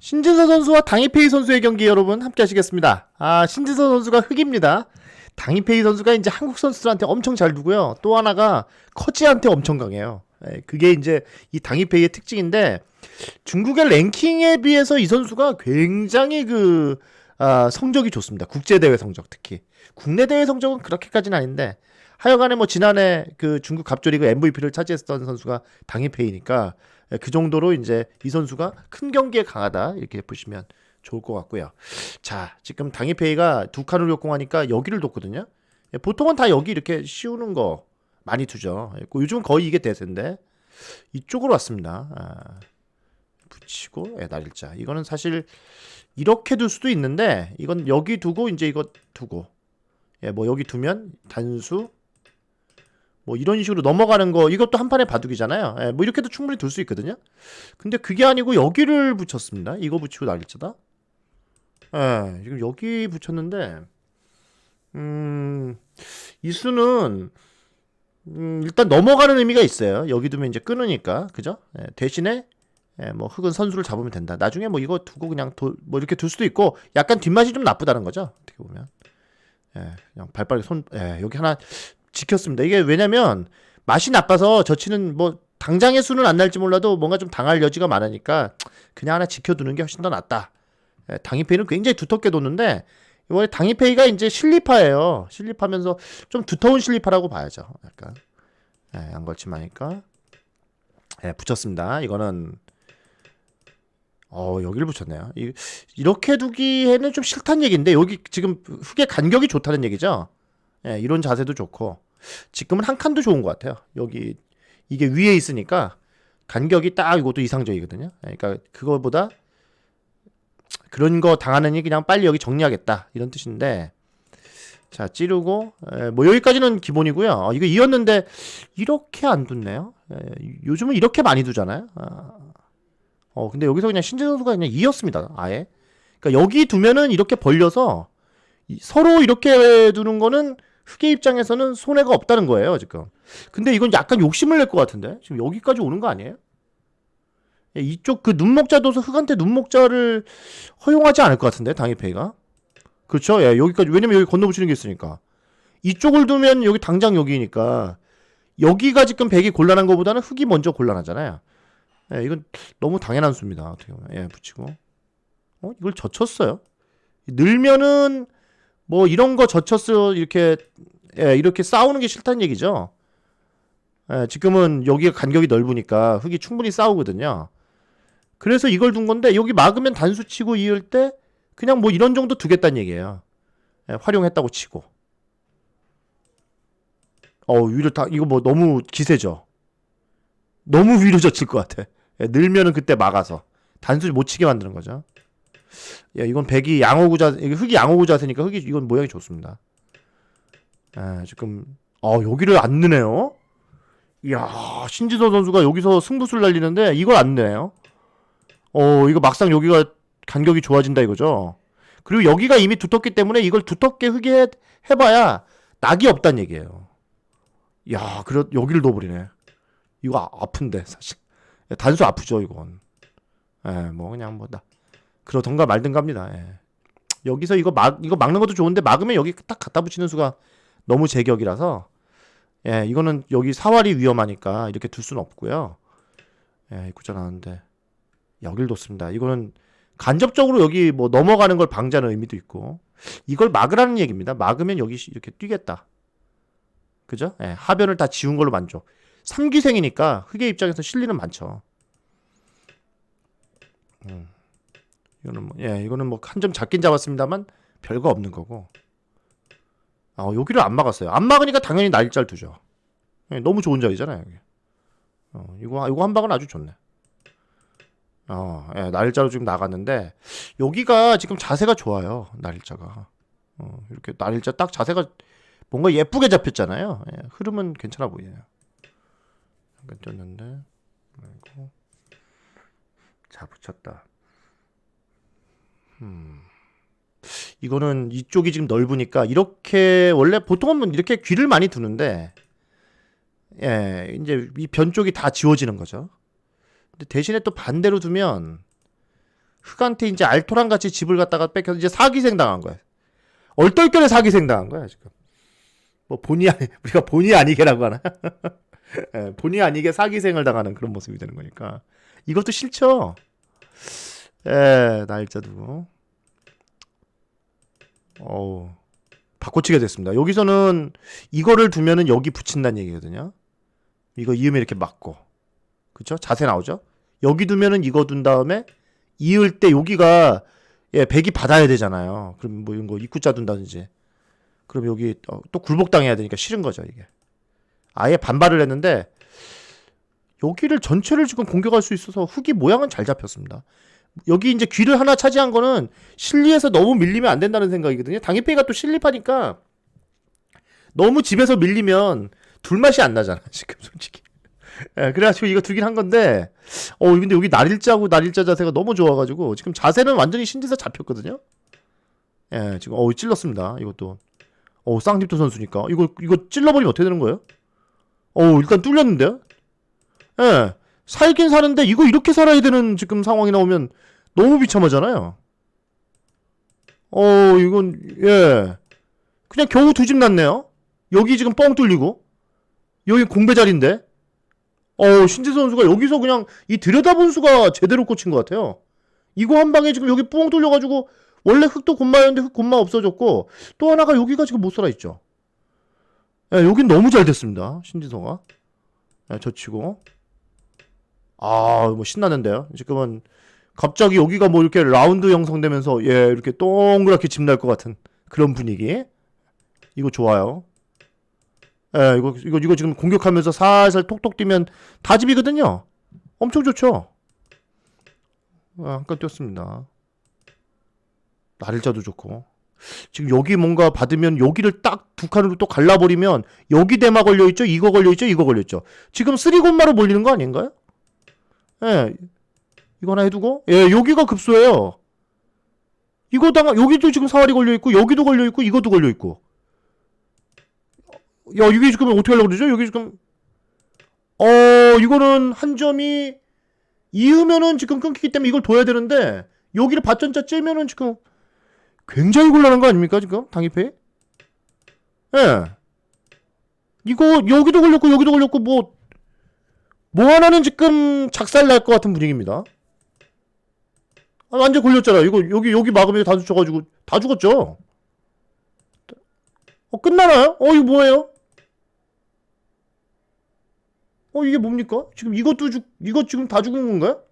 신진서 선수와 당이페이 선수의 경기 여러분 함께 하시겠습니다. 아, 신진서 선수가 흑입니다. 당이페이 선수가 이제 한국 선수들한테 엄청 잘 두고요. 또 하나가 커지한테 엄청 강해요. 예, 그게 이제 이 당이페이의 특징인데 중국의 랭킹에 비해서 이 선수가 굉장히 그 아, 성적이 좋습니다. 국제 대회 성적 특히 국내 대회 성적은 그렇게까지는 아닌데 하여간에 뭐 지난해 그 중국 갑조리그 MVP를 차지했던 선수가 당이페이니까 예, 그 정도로 이제 이 선수가 큰 경기에 강하다 이렇게 보시면 좋을 것 같고요. 자, 지금 당이페이가 두 칸을 역공하니까 여기를 뒀거든요. 예, 보통은 다 여기 이렇게 씌우는 거 많이 두죠. 예, 요즘은 거의 이게 대세인데 이쪽으로 왔습니다. 아, 붙이고 예, 날일자. 이거는 사실 이렇게 둘 수도 있는데 이건 여기 두고 이제 이거 두고 예, 뭐 여기 두면 단수 뭐 이런 식으로 넘어가는 거 이것도 한 판의 바둑이잖아요. 예, 뭐 이렇게도 충분히 둘 수 있거든요. 근데 그게 아니고 여기를 붙였습니다. 이거 붙이고 날일자다. 예, 지금 여기 붙였는데 음, 이 수는 음, 일단 넘어가는 의미가 있어요. 여기 두면 이제 끊으니까 그죠? 예, 대신에 예, 뭐 흑은 선수를 잡으면 된다. 나중에 뭐 이거 두고 그냥 도, 뭐 이렇게 둘 수도 있고 약간 뒷맛이 좀 나쁘다는 거죠. 어떻게 보면 예, 그냥 발빠르게 손 예, 여기 하나 지켰습니다. 이게 왜냐면 맛이 나빠서 저 치는 뭐 당장의 수는 안 날지 몰라도 뭔가 좀 당할 여지가 많으니까 그냥 하나 지켜두는 게 훨씬 더 낫다. 예, 당이페이는 굉장히 두텁게 뒀는데 이번에 당이페이가 이제 실리파예요. 실리파면서 좀 두터운 실리파라고 봐야죠. 약간 예, 양걸침하니까 예, 붙였습니다. 이거는 어 여기를 붙였네요. 이, 이렇게 두기에는 좀 싫다는 얘기인데 여기 지금 흙의 간격이 좋다는 얘기죠. 예, 이런 자세도 좋고 지금은 한 칸도 좋은 것 같아요. 여기 이게 위에 있으니까 간격이 딱 이것도 이상적이거든요. 예, 그러니까 그거보다 그런 거 당하느니 그냥 빨리 여기 정리하겠다 이런 뜻인데 자 찌르고 에, 뭐 여기까지는 기본이고요. 어, 이거 이었는데 이렇게 안 뒀네요. 에, 요즘은 이렇게 많이 두잖아요. 아, 어 근데 여기서 그냥 신재 선수가 그냥 이었습니다. 아예. 그러니까 여기 두면은 이렇게 벌려서 이- 서로 이렇게 두는 거는 흑의 입장에서는 손해가 없다는 거예요 지금. 근데 이건 약간 욕심을 낼 것 같은데? 지금 여기까지 오는 거 아니에요? 예, 이쪽 그 눈목자 둬서 흑한테 눈목자를 허용하지 않을 것 같은데 당일페이가? 그렇죠? 예 여기까지. 왜냐면 여기 건너붙이는 게 있으니까. 이쪽을 두면 여기 당장 여기니까. 여기가 지금 백이 곤란한 것보다는 흑이 먼저 곤란하잖아요. 예 이건 너무 당연한 수입니다 어떻게 보면. 예 붙이고. 어? 이걸 젖혔어요? 늘면은 뭐 이런 거 젖혔어 이렇게 예 이렇게 싸우는 게 싫다는 얘기죠 예 지금은 여기가 간격이 넓으니까 흑이 충분히 싸우거든요 그래서 이걸 둔 건데 여기 막으면 단수 치고 이을 때 그냥 뭐 이런 정도 두겠다는 얘기예요. 예, 활용했다고 치고. 어 위로 다 이거 뭐 너무 기세죠. 너무 위로 젖힐 것 같아. 예, 늘면은 그때 막아서 단수 못 치게 만드는 거죠. 야 이건 백이 양호구 자 이게 흑이 양호구 자세니까 흑이 이건 모양이 좋습니다. 예, 지금 어 여기를 안 느네요. 이야 신지서 선수가 여기서 승부수를 날리는데 이걸 안 내요. 어, 이거 막상 여기가 간격이 좋아진다 이거죠. 그리고 여기가 이미 두텁기 때문에 이걸 두텁게 흑이 해, 해봐야 낙이 없단 얘기예요. 야, 그래 여기를 넣어버리네. 이거 아, 아픈데 사실 단수 아프죠 이건. 예, 뭐 그냥 뭐다 그러던가 말든가 합니다. 예. 여기서 이거 막 이거 막는 것도 좋은데 막으면 여기 딱 갖다 붙이는 수가 너무 제격이라서 예, 이거는 여기 사활이 위험하니까 이렇게 둘 수는 없고요. 예, 입구자 나왔는데 여길 뒀습니다. 이거는 간접적으로 여기 뭐 넘어가는 걸 방지하는 의미도 있고 이걸 막으라는 얘기입니다. 막으면 여기 이렇게 뛰겠다. 그죠? 예, 하변을 다 지운 걸로 만족. 삼기생이니까 흑의 입장에서 실리는 많죠. 음. 이거는 뭐, 예, 이거는 뭐 한 점 잡긴 잡았습니다만 별거 없는 거고. 아, 여기를 안 막았어요. 안 막으니까 당연히 날짜를 두죠. 예, 너무 좋은 자리잖아요. 여기. 어, 이거 이거 한 방은 아주 좋네. 어, 예, 날짜로 지금 나갔는데 여기가 지금 자세가 좋아요. 날짜가. 어, 이렇게 날짜 딱 자세가 뭔가 예쁘게 잡혔잖아요. 예, 흐름은 괜찮아 보이네요. 잠깐 떴는데. 아이고. 자, 붙였다. 음. 이거는 이쪽이 지금 넓으니까 이렇게 원래 보통은 이렇게 귀를 많이 두는데 예, 이제 이 변 쪽이 다 지워지는 거죠. 근데 대신에 또 반대로 두면 흑한테 이제 알토란 같이 집을 갖다가 뺏겨서 이제 사기생 당한 거야. 얼떨결에 사기생 당한 거야 지금. 뭐 본의 아니 우리가 본의 아니게라고 하나? 예, 본의 아니게 사기생을 당하는 그런 모습이 되는 거니까 이것도 싫죠. 예, 날짜 두고. 어우, 바꿔치게 됐습니다. 여기서는 이거를 두면은 여기 붙인다는 얘기거든요. 이거 이으면 이렇게 맞고. 그쵸? 자세 나오죠? 여기 두면은 이거 둔 다음에 이을 때 여기가 예, 백이 받아야 되잖아요. 그럼 뭐 이런 거 입구자 둔다든지. 그럼 여기 어, 또 굴복당해야 되니까 싫은 거죠, 이게. 아예 반발을 했는데 여기를 전체를 지금 공격할 수 있어서 흙이 모양은 잘 잡혔습니다. 여기 이제 귀를 하나 차지한 거는 실리에서 너무 밀리면 안 된다는 생각이거든요. 당일페이가 또 실리파니까 너무 집에서 밀리면 둘맛이 안 나잖아, 지금 솔직히. 예, 그래가지고 이거 두긴 한 건데, 어, 근데 여기 날일자하고 날일자 자세가 너무 좋아가지고, 지금 자세는 완전히 신지서 잡혔거든요? 예, 지금, 어, 찔렀습니다. 이것도. 어, 쌍집도 선수니까. 이거, 이거 찔러버리면 어떻게 되는 거예요? 어, 일단 뚫렸는데요? 예, 살긴 사는데, 이거 이렇게 살아야 되는 지금 상황이 나오면 너무 비참하잖아요? 어, 이건, 예. 그냥 겨우 두 집 났네요? 여기 지금 뻥 뚫리고, 여기 공배 자리인데, 어, 신지 선수가 여기서 그냥 이 들여다본 수가 제대로 꽂힌 것 같아요. 이거 한 방에 지금 여기 뻥 뚫려가지고 원래 흙도 곤마였는데 흙 곤마 없어졌고 또 하나가 여기가 지금 못 살아 있죠. 예, 여긴 너무 잘 됐습니다. 신지서가. 예, 젖히고. 아, 뭐 신나는데요. 지금은 갑자기 여기가 뭐 이렇게 라운드 형성되면서 예, 이렇게 동그랗게 집 날 것 같은 그런 분위기. 이거 좋아요. 예, 이거, 이거, 이거 지금 공격하면서 살살 톡톡 뛰면 다 집이거든요. 엄청 좋죠? 아, 한칸 뛰었습니다. 날일자도 좋고. 지금 여기 뭔가 받으면 여기를 딱 두 칸으로 또 갈라버리면 여기 대마 걸려있죠? 이거 걸려있죠? 이거 걸려있죠? 지금 쓰리곤마로 몰리는 거 아닌가요? 예. 이거 하나 해두고. 예, 여기가 급소예요. 이거다가, 여기도 지금 사활이 걸려있고, 여기도 걸려있고, 이것도 걸려있고. 야, 이게 지금 어떻게 하려고 그러죠? 여기 지금 어, 이거는 한 점이 이으면은 지금 끊기기 때문에 이걸 둬야 되는데 여기를 받전자 째면은 지금 굉장히 곤란한 거 아닙니까, 지금? 당입회? 예. 이거 여기도 걸렸고 여기도 걸렸고 뭐 뭐 하나는 지금 작살 날 것 같은 분위기입니다. 아, 완전 걸렸잖아. 이거 여기 여기 막으면 다 죽어가지고 다 죽었죠. 어 끝나나요? 어 이거 뭐예요? 어 이게 뭡니까? 지금 이것도 죽 이거 지금 다 죽은 건가요?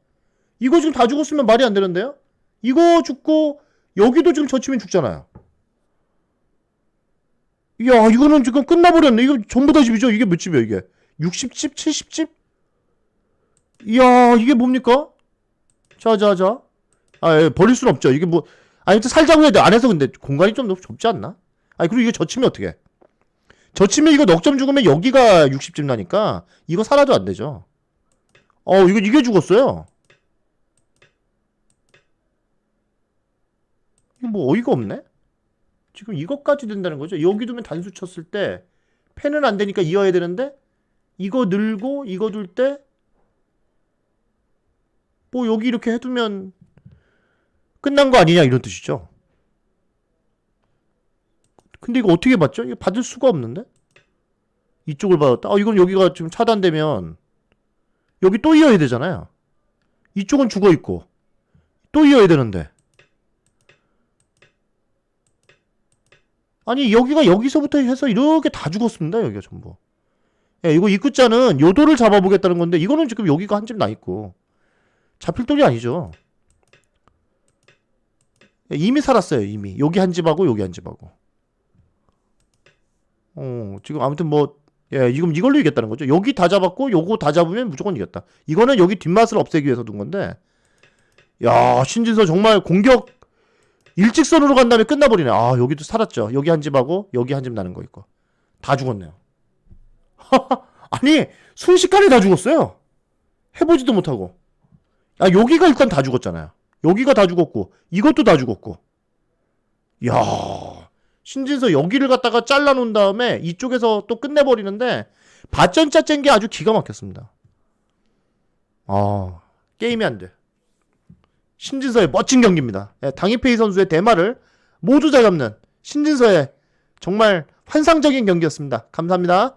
이거 지금 다 죽었으면 말이 안 되는데요? 이거 죽고 여기도 지금 젖히면 죽잖아요. 이야 이거는 지금 끝나버렸네. 이거 전부 다 집이죠? 이게 몇 집이야 이게? 60집? 70집? 이야 이게 뭡니까? 자자자. 아 예, 버릴 순 없죠. 이게 뭐 아니 살자고 해야 돼. 안에서 근데 공간이 좀 너무 좁지 않나? 아니 그리고 이거 젖히면 어떻게? 젖히면 이거 넉점 죽으면 여기가 60점 나니까 이거 살아도 안 되죠. 어 이거 이게 죽었어요. 이거 뭐 어이가 없네. 지금 이것까지 된다는 거죠. 여기 두면 단수 쳤을 때 펜은 안 되니까 이어야 되는데 이거 늘고 이거 둘 때 뭐 여기 이렇게 해두면 끝난 거 아니냐 이런 뜻이죠. 근데 이거 어떻게 받죠? 이거 받을 수가 없는데? 이쪽을 받았다. 아, 이건 여기가 지금 차단되면 여기 또 이어야 되잖아요. 이쪽은 죽어 있고 또 이어야 되는데. 아니 여기가 여기서부터 해서 이렇게 다 죽었습니다. 여기가 전부. 예, 이거 입구자는 요도를 잡아보겠다는 건데 이거는 지금 여기가 한 집 나 있고 잡힐 돌이 아니죠. 예, 이미 살았어요. 이미 여기 한 집하고 여기 한 집하고. 어, 지금 아무튼 뭐, 예, 지금 이걸로 이겼다는 거죠. 여기 다 잡았고, 요거 다 잡으면 무조건 이겼다. 이거는 여기 뒷맛을 없애기 위해서 둔 건데, 야, 신진서 정말 공격 일직선으로 간 다음에 끝나버리네. 아, 여기도 살았죠. 여기 한 집하고, 여기 한 집 나는 거 있고. 다 죽었네요. 아니, 순식간에 다 죽었어요. 해보지도 못하고. 아, 여기가 일단 다 죽었잖아요. 여기가 다 죽었고, 이것도 다 죽었고. 야 신진서 여기를 갖다가 잘라놓은 다음에 이쪽에서 또 끝내버리는데 밭전자 짠게 아주 기가 막혔습니다. 아 게임이 안 돼. 신진서의 멋진 경기입니다. 예, 당이페이 선수의 대마를 모두 잘 잡는 신진서의 정말 환상적인 경기였습니다. 감사합니다.